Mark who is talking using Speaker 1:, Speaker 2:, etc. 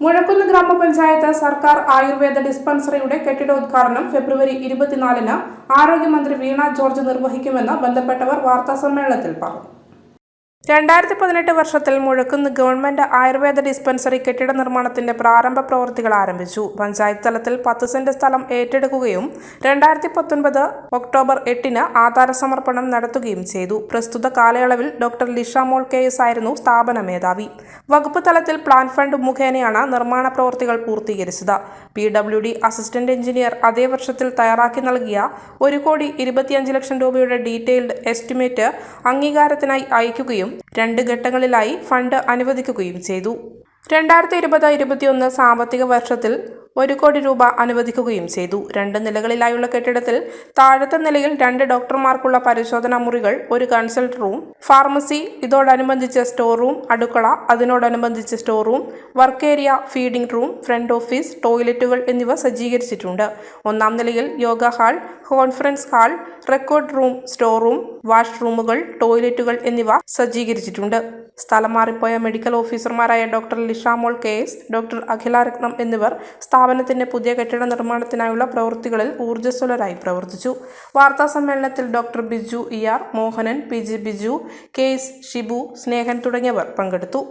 Speaker 1: മുഴക്കുന്ന് ഗ്രാമപഞ്ചായത്ത് സർക്കാർ ആയുർവേദ ഡിസ്പെൻസറിയുടെ കെട്ടിടോദ്ഘാടനം ഫെബ്രുവരി ഇരുപത്തിനാലിന് ആരോഗ്യമന്ത്രി വീണ ജോർജ് നിർവഹിക്കുമെന്ന് ബന്ധപ്പെട്ടവർ വാർത്താസമ്മേളനത്തിൽ പറഞ്ഞു രണ്ടായിരത്തി പതിനെട്ട് വർഷത്തിൽ മുഴക്കുന്ന് ഗവൺമെന്റ് ആയുർവേദ ഡിസ്പെൻസറി കെട്ടിട നിർമ്മാണത്തിന്റെ പ്രാരംഭ പ്രവൃത്തികൾ ആരംഭിച്ചു. പഞ്ചായത്ത് തലത്തിൽ പത്ത് സെന്റ് സ്ഥലം ഏറ്റെടുക്കുകയും രണ്ടായിരത്തി പത്തൊൻപത് ഒക്ടോബർ എട്ടിന് ആധാര സമർപ്പണം നടത്തുകയും ചെയ്തു. പ്രസ്തുത കാലയളവിൽ doctor Lisha Mol K S ആയിരുന്നു സ്ഥാപന മേധാവി. വകുപ്പ് തലത്തിൽ പ്ലാൻ ഫണ്ട് മുഖേനയാണ് നിർമ്മാണ പ്രവൃത്തികൾ പൂർത്തീകരിച്ചത്. P W D assistant engineer അതേ വർഷത്തിൽ തയ്യാറാക്കി നൽകിയ ഒരു കോടി ഇരുപത്തിയഞ്ച് ലക്ഷം രൂപയുടെ ഡീറ്റെയിൽഡ് എസ്റ്റിമേറ്റ് അംഗീകാരത്തിനായി അയക്കുകയും രണ്ട് ഘട്ടങ്ങളിലായി ഫണ്ട് അനുവദിക്കുകയും ചെയ്തു. രണ്ടായിരത്തി ഇരുപത് ഇരുപത്തിയൊന്ന് സാമ്പത്തിക വർഷത്തിൽ ഒരു കോടി രൂപ അനുവദിക്കുകയും ചെയ്തു. രണ്ട് നിലകളിലായുള്ള കെട്ടിടത്തിൽ താഴത്തെ നിലയിൽ രണ്ട് ഡോക്ടർമാർക്കുള്ള പരിശോധനാ മുറികൾ ഒരു കൺസൾട്ട് റൂം ഫാർമസി ഇതോടനുബന്ധിച്ച് സ്റ്റോർ റൂം അടുക്കള അതിനോടനുബന്ധിച്ച് store room work area feeding room front office ടോയ്ലറ്റുകൾ എന്നിവ സജ്ജീകരിച്ചിട്ടുണ്ട്. ഒന്നാം നിലയിൽ yoga hall conference hall record room store room വാഷ്റൂമുകൾ ടോയ്ലറ്റുകൾ എന്നിവ സജ്ജീകരിച്ചിട്ടുണ്ട്. സ്ഥലം മാറിപ്പോയ മെഡിക്കൽ ഓഫീസർമാരായ doctor Lishamol K S doctor Akhila Ratnam എന്നിവർ സ്ഥാപനത്തിന്റെ പുതിയ കെട്ടിട നിർമ്മാണത്തിനായുള്ള പ്രവൃത്തികളിൽ ഊർജസ്വലരായി പ്രവർത്തിച്ചു. വാർത്താ സമ്മേളനത്തിൽ doctor Biju E R Mohanan P G Biju K Shibu Snehan തുടങ്ങിയവർ പങ്കെടുത്തു.